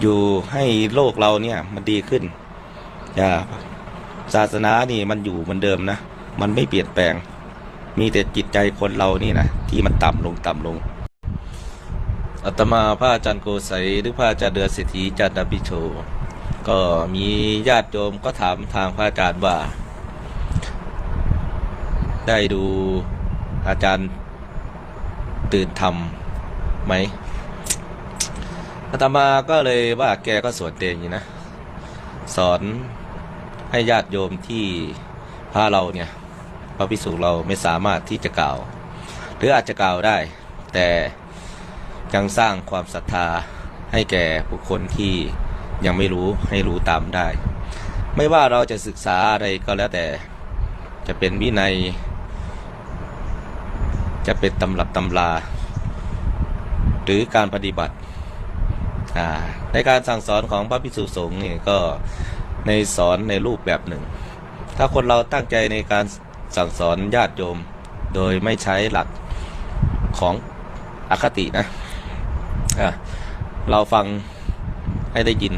อยู่ให้โลกเราเนี่ยมันดีขึ้นอย่าศาสนานี่มันอยู่เหมือนเดิมนะ มันไม่เปลี่ยนแปลง มีแต่จิตใจคนเรานี่นะที่มันต่ำลงต่ำลงอาตมาพระอาจารย์โกไสยหรือพระอาจารย์เดือเศรษฐีจันทบิโชก็มีญาติโยมก็ถามทางพระอาจารย์ว่า ได้ดูอาจารย์ตื่นทำไหม อาตมาก็เลยว่าแกก็สวนเตงอยู่นะ สอนให้ญาติโยมที่พาเราเนี่ยพระพิสุเราไม่สามารถที่จะกล่าว หรืออาจจะกล่าวได้ แต่ยังสร้างความศรัทธาให้แก่บุคคลที่ยังไม่รู้ให้รู้ตามได้ ไม่ว่าเราจะศึกษาอะไรก็แล้วแต่จะเป็นวินัย จะเป็นตำรับตำรา หรือการปฏิบัติ ในการสั่งสอนของพระพิสุสงฆ์นี่ก็ในสอนในรูปแบบหนึ่ง ถ้าคนเราตั้งใจในการสั่งสอนญาติโยมโดยไม่ใช้หลักของอคตินะะเราฟังให้ได้ยิน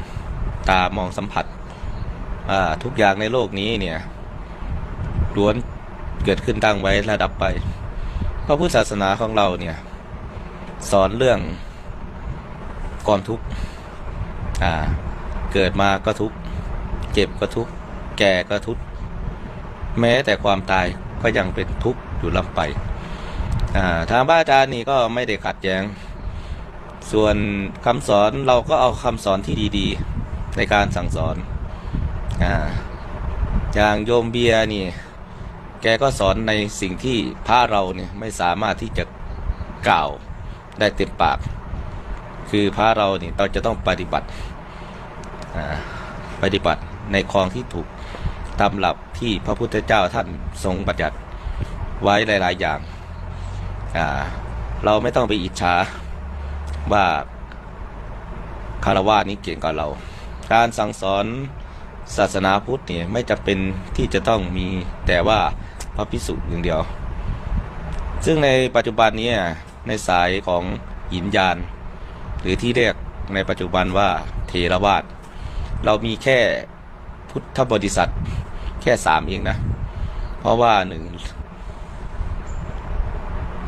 ตามองสัมผัสทุกอย่างในโลกนี้เนี่ยล้วนเกิดขึ้นตั้งไว้ระดับไป พระพุทธศาสนาของเราเนี่ย สอนเรื่อง กองทุกข์อ่าเกิดมาก็ทุกข์เจ็บก็ทุกข์แก่ก็ทุกข์แม้แต่ความตายก็ยังเป็นทุกข์อยู่ลำไปอ่าทางพระอาจารย์นี่ก็ไม่ได้ขัดแย้ง ส่วนคำสอนเราก็เอาคำสอนที่ดีๆ ในการสั่งสอนอ่าอย่างโยมเบียร์นี่แกก็สอนในสิ่งที่พระเราเนี่ยไม่สามารถที่จะกล่าวได้เต็มปาก คือพระเราเนี่ยเราจะต้องปฏิบัติปฏิบัติในคลองที่ถูกตามหลับที่พระพุทธเจ้าท่านทรงบัญญัติไว้หลาย ๆ อย่างาเราไม่ต้องไปอิจฉาว่าคารวะนี้เก่งกว่าเรา การสั่งสอนศาสนาพุทธเนี่ยไม่จำเป็นที่จะต้องมีแต่ว่าพระพิสุอย่างเดียว ซึ่งในปัจจุบันนี้ในสายของหินยาน หรือที่เรียกในปัจจุบันว่าเทรวาสเรามีแค่พุทธบริษัทแค่สามเองนะ เพราะว่าหนึ่ง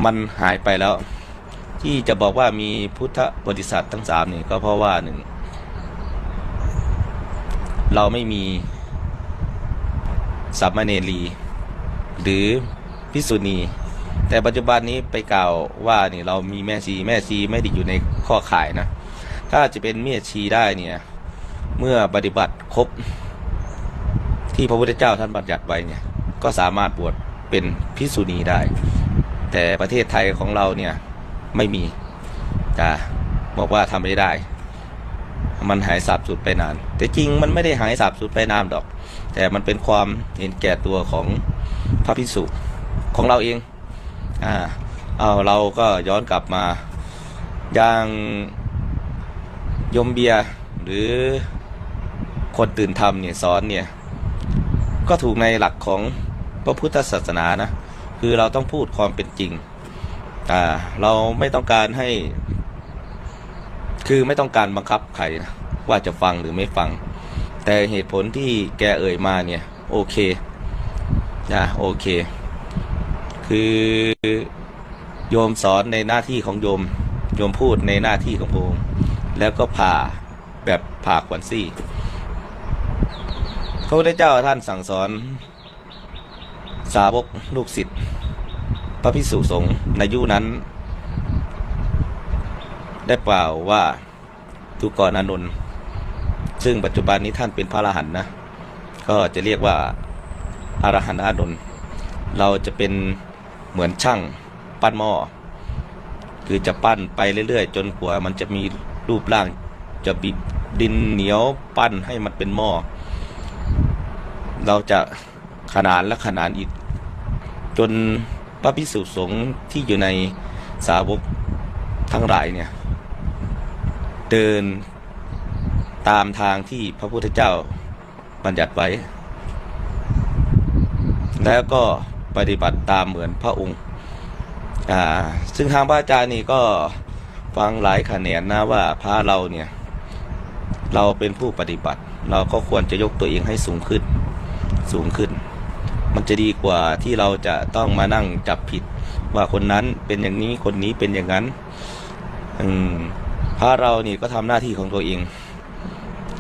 มันหายไปแล้ว ที่จะบอกว่ามีพุทธบริษัททั้งสามนี่ก็เพราะว่าหนึ่งเราไม่มีสัมมาเนรี หรือพิสุณี แต่ปัจจุบันนี้ไปกล่าวว่านี่เรามีแม่ชีแม่ชีไม่ได้อยู่ในข้อข่ายนะ ถ้าจะเป็นแม่ชีได้เนี่ย เมื่อปฏิบัติครบที่พระพุทธเจ้าท่านบัญญัติไว้เนี่ย ก็สามารถบวชเป็นพิสุณีได้ แต่ประเทศไทยของเราเนี่ยไม่มีจะบอกว่าทำไม่ได้ มันหายสาบสูญไปนาน แต่จริงมันไม่ได้หายสาบสูญไปนานดอก แต่มันเป็นความเห็นแก่ตัวของพระพิสุของเราเอง อ่าเอาเราก็ย้อนกลับมาอย่างยมเบียหรือคนตื่นธรรมเนี่ยสอนเนี่ยก็ถูกในหลักของพระพุทธศาสนานะคือเราต้องพูดความเป็นจริงอ่าเราไม่ต้องการให้ คือไม่ต้องการบังคับใครนะว่าจะฟังหรือไม่ฟัง แต่เหตุผลที่แกเอ่ยมาเนี่ยโอเคนะโอเค คือโยมสอนในหน้าที่ของโยม โยมพูดในหน้าที่ของพระองค์แล้วก็ผ่าแบบผ่าขวัญซี่พระพุทธเจ้าท่านสั่งสอน สาวกลูกศิษย์พระพิสุสงฆ์ในยุคนั้น ได้กล่าว่าทุกรอานนท์ซึ่งปัจจุบันนี้ท่านเป็นพระอรหันต์นะ ก็จะเรียกว่าอรหันต์อานนท์เราจะเป็น เหมือนช่างปั้นหม้อคือจะปั้นไปเรื่อยๆ จนกว่ามันจะมีรูปร่างจะบิดดินเหนียวปั้นให้มันเป็นหม้อเราจะขนานและขนานอีก จนพระพิสุสงฆ์ที่อยู่ในสาวกทั้งหลายเนี่ย เดินตามทางที่พระพุทธเจ้าบัญญัติไว้ แล้วก็ ปฏิบัติตามเหมือนพระองค์อ่าซึ่งทางพระอาจารย์นี่ก็ฟังหลายขแขนงนะว่าพระเราเนี่ย เราเป็นผู้ปฏิบัติ เราก็ควรจะยกตัวเองให้สูงขึ้น สูงขึ้น มันจะดีกว่าที่เราจะต้องมานั่งจับผิด ว่าคนนั้นเป็นอย่างนี้คนนี้เป็นอย่างนั้นอืมพระเรานี่ก็ทำหน้าที่ของตัวเอง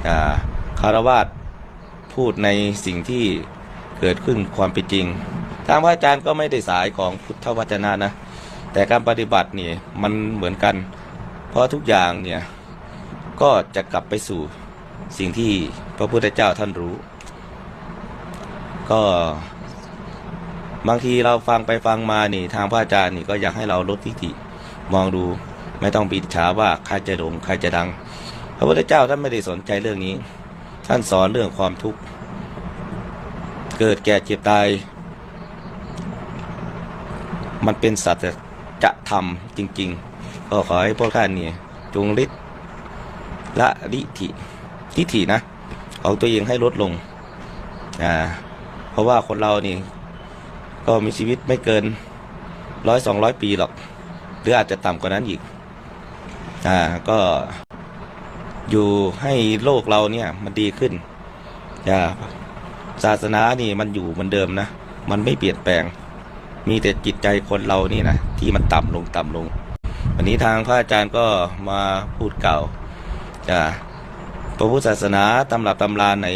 อ่าคารวาสพูดในสิ่งที่เกิดขึ้นความเป็นจริง ทางพระอาจารย์ก็ไม่ได้สายของพุทธวจนะนะ แต่การปฏิบัตินี่มันเหมือนกัน เพราะทุกอย่างเนี่ยก็จะกลับไปสู่สิ่งที่พระพุทธเจ้าท่านรู้ ก็บางทีเราฟังไปฟังมานี่ ทางพระอาจารย์นี่ก็อยากให้เราลดทิฐิมองดูไม่ต้องปิดฉาว่าใครจะโด่งใครจะดัง พระพุทธเจ้าท่านไม่ได้สนใจเรื่องนี้ ท่านสอนเรื่องความทุกข์ เกิดแก่เจ็บตาย มันเป็นสัจจะธรรมจริง ๆ ก็ขอให้พวกท่านนี่จงฤทธิ์ละลิธิทิฐินะของตัวเองให้ลดลงอ่าเพราะว่าคนเรานี่ ก็มีชีวิตไม่เกินร้อยสองร้อยปีหรอก หรืออาจจะต่ำกว่านั้นอีกอ่าก็อยู่ให้โลกเราเนี่ยมันดีขึ้นอย่าศาสนานี่มันอยู่เหมือนเดิมนะ มันไม่เปลี่ยนแปลง มีแต่จิตใจคนเรานี่นะที่มันต่ำลงต่ำลง วันนี้ทางพระอาจารย์ก็มาพูดเกล่าวจะพระพุทธศาสนาตำรับตำราไหน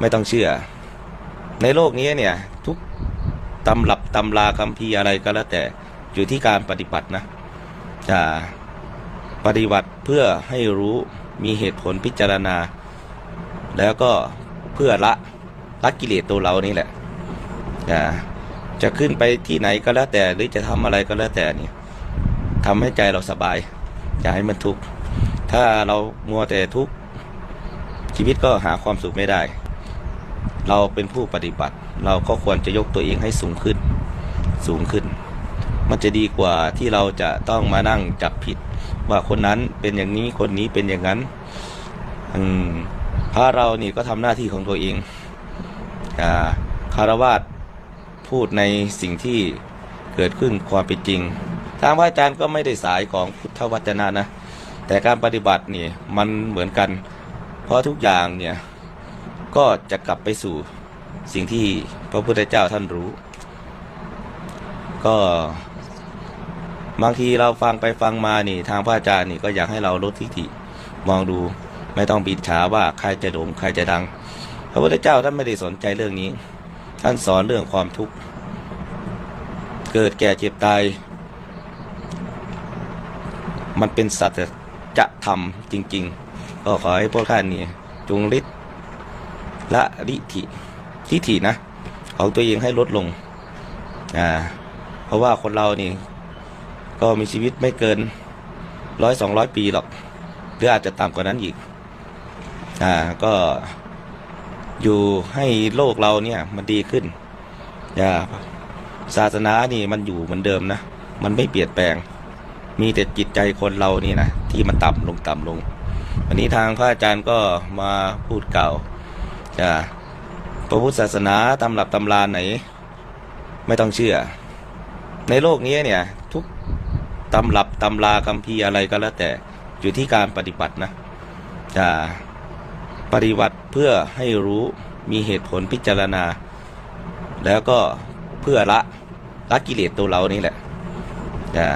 ไม่ต้องเชื่อ ในโลกนี้เนี่ย ทุกตำรับตำราคำพีอะไรก็แล้วแต่อยู่ที่การปฏิบัตินะจะปฏิบัติเพื่อให้รู้มีเหตุผลพิจารณา แล้วก็เพื่อละละกิเลสตัวเรานี่แหละจะ จะขึ้นไปที่ไหนก็แล้วแต่หรือจะทำอะไรก็แล้วแต่นี่ยทำให้ใจเราสบายอย่าให้มันทุกข์ถ้าเรามัวแต่ทุกข์ชีวิตก็หาความสุขไม่ได้ เราเป็นผู้ปฏิบัติ เราก็ควรจะยกตัวเองให้สูงขึ้น สูงขึ้น มันจะดีกว่าที่เราจะต้องมานั่งจับผิด ว่าคนนั้นเป็นอย่างนี้คนนี้เป็นอย่างนั้นอืมพระเรานี่ก็ทำหน้าที่ของตัวเองอ่าคารวาส พูดในสิ่งที่เกิดขึ้นความเป็นจริง ทางพระอาจารย์ก็ไม่ได้สายของพุทธวจนะนะ แต่การปฏิบัตินี่มันเหมือนกัน เพราะทุกอย่างเนี่ยก็จะกลับไปสู่สิ่งที่พระพุทธเจ้าท่านรู้ ก็บางทีเราฟังไปฟังมานี่ทางพระอาจารย์นี่ก็อยากให้เราลดทิฐิมองดูไม่ต้องปิดฉาว่าใครจะโด่งใครจะดัง พระพุทธเจ้าท่านไม่ได้สนใจเรื่องนี้ ท่านสอนเรื่องความทุกข์ เกิดแก่เจ็บตาย มันเป็นสัจจะธรรมจริง ๆ ก็ขอให้พวกท่านนี่จงฤทธิ์ละลิธิทิฐินะของตัวเองให้ลดลง อ่า เพราะว่าคนเรานี่ ก็มีชีวิตไม่เกินร้อยสองร้อยปีหรอก หรืออาจจะต่ำกว่านั้นอีก อ่า ก็ อยู่ให้โลกเราเนี่ยมันดีขึ้นอย่าศาสนานี่มันอยู่เหมือนเดิมนะ มันไม่เปลี่ยนแปลง มีแต่จิตใจคนเรานี่นะที่มันต่ำลงต่ำลง วันนี้ทางพระอาจารย์ก็มาพูดเกล่าวจะพระพุทธศาสนาตำหรับตำราไหน ไม่ต้องเชื่อ ในโลกนี้เนี่ยทุกตำหรับตำราคำพีร์อะไรก็แล้วแต่อยู่ที่การปฏิบัตินะจะ ปฏิบัติเพื่อให้รู้มีเหตุผลพิจารณา แล้วก็เพื่อละละกิเลสตัวเรานี่แหละจะ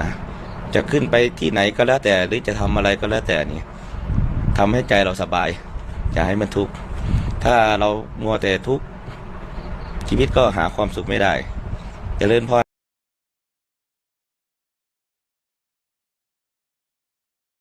จะขึ้นไปที่ไหนก็แล้วแต่หรือจะทำอะไรก็แล้วแต่นี่ทำให้ใจเราสบาย อย่าให้มันทุกข์ถ้าเรามัวแต่ทุกข์ชีวิตก็หาความสุขไม่ได้จเจริญพร